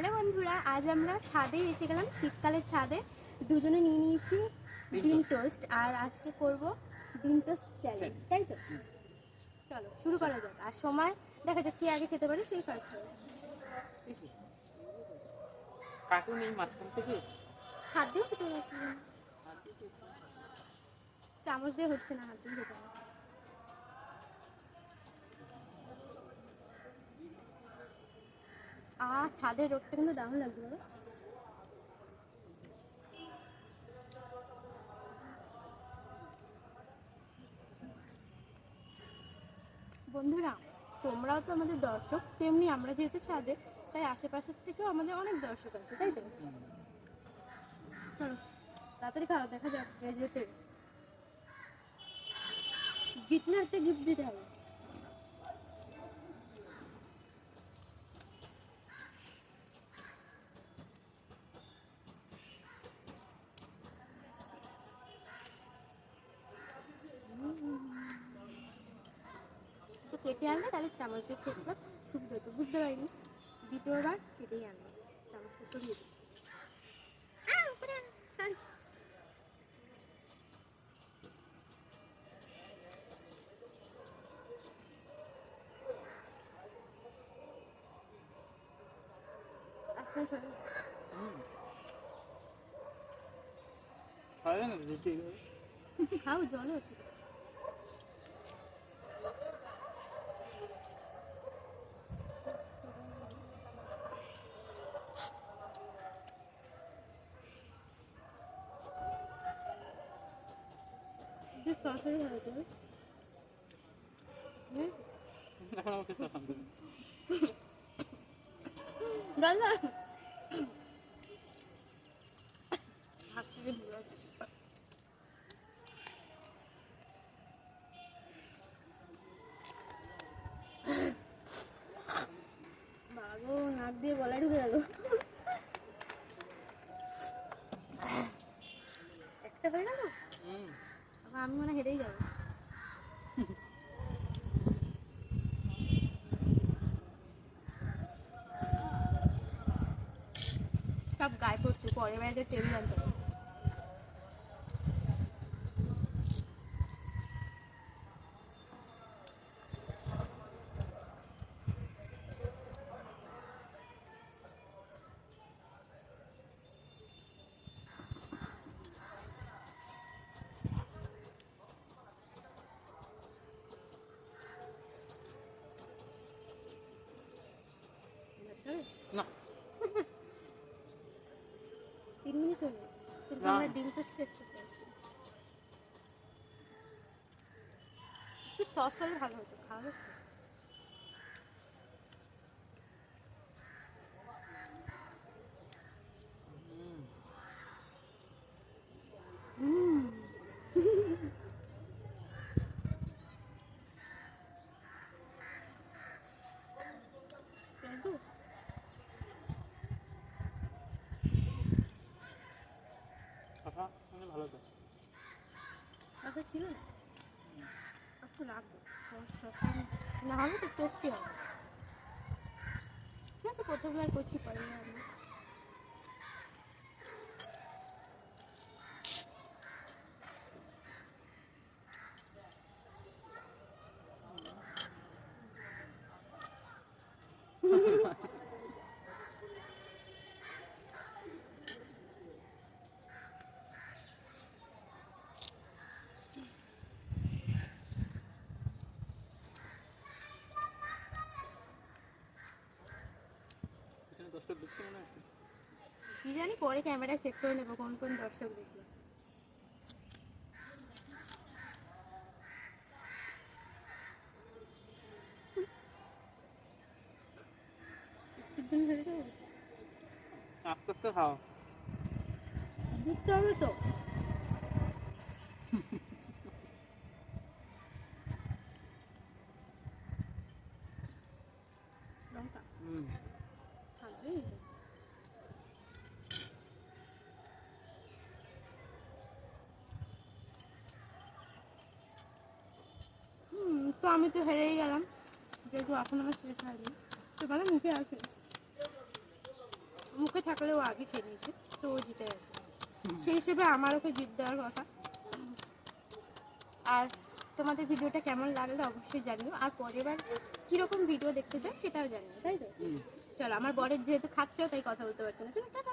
Hello বন্ধুরা আজ আমরা ছাদে এসে গেলাম শীতকালের ছাদে। দুজনে নিয়ে নিয়েছি ডিম টোস্ট। আর আজকে করব ডিম টোস্ট চ্যালেঞ্জ তাই তো? চলো শুরু করা যাক। আর সময় দেখা যাক কে আগে খেতে পারে সেই ফার্স্ট হবে। কার্টুন এই মাঝখান থেকে? হাত দিয়ে খেতে নেই। চামচ দিয়ে হচ্ছে না হাত দিয়ে খেতে আহ ছাদের রোদটা কিন্তু দারুণ লাগবে বন্ধুরা, তোমরাও তো আমাদের দর্শক, তেমনি আমরা যেহেতু ছাদে, তাই আশেপাশের থেকেও আমাদের অনেক দর্শক আছে, তাই তো? চলো, তাড়াতাড়ি খাওয়া, দেখা যাক যেতে একটা গিফট দিতে হবে। কেটে আনলে তাহলে চামচ দিয়ে খেতে পার সুবিধা হতো বুঝতে পারিনি। দ্বিতীয়বার কেটেই আনলো চামচটা সরিয়ে দিই সরি খাও জলও আছে সরাসরি ভালো তো হুম এখন আমাকে শাসন করুন দাদা হাসতে গিয়ে ভুল আছে। বাবু নাক দিয়ে গলা? ঢুকে গেল একটা আমি মনে হয় হেরেই যাব। সব গায়ে পড়ছে পরে বাইরে টেবিল আনতে হবে। না। তিন মিনিট হয়ে গেছে কিন্তু। আমরা ডিম তো শেষ করতে একটু সস হলে ভালো হতো খাওয়া হচ্ছে হুম পেঁয়াজ দেবো? শশা মানে ভালো তো শসা ছিল? না একটু লাগবে না হলে তো টেস্টি হবে। ঠিক আছে, প্রথমবার করছি পরে না আমি এখানে দশটা ঢুকছে মনে হচ্ছে কি জানি পরে ক্যামেরা চেক করে নেব কোন কোন দর্শক দেখল? আস্তে আস্তে খাও জিততে হবে তো আমি তো হেরেই গেলাম। যেহেতু এখন আমার শেষ হয়নি। তো মানে মুখে আছে। মুখে থাকলে ও আগে খেয়ে নিয়েছে। তো ও জিতে গেছে। সেই হিসেবে আমার ওকে জিত দেওয়ার কথা। আর তোমাদের ভিডিওটা কেমন লাগল অবশ্যই জানিও। আর পরের বার কীরকম ভিডিও দেখতে চাই সেটাও জানিও তাই তো? চলো আমার বরের যেহেতু খাচ্ছে তাই কথা বলতে পারছে না। চলো টাটা।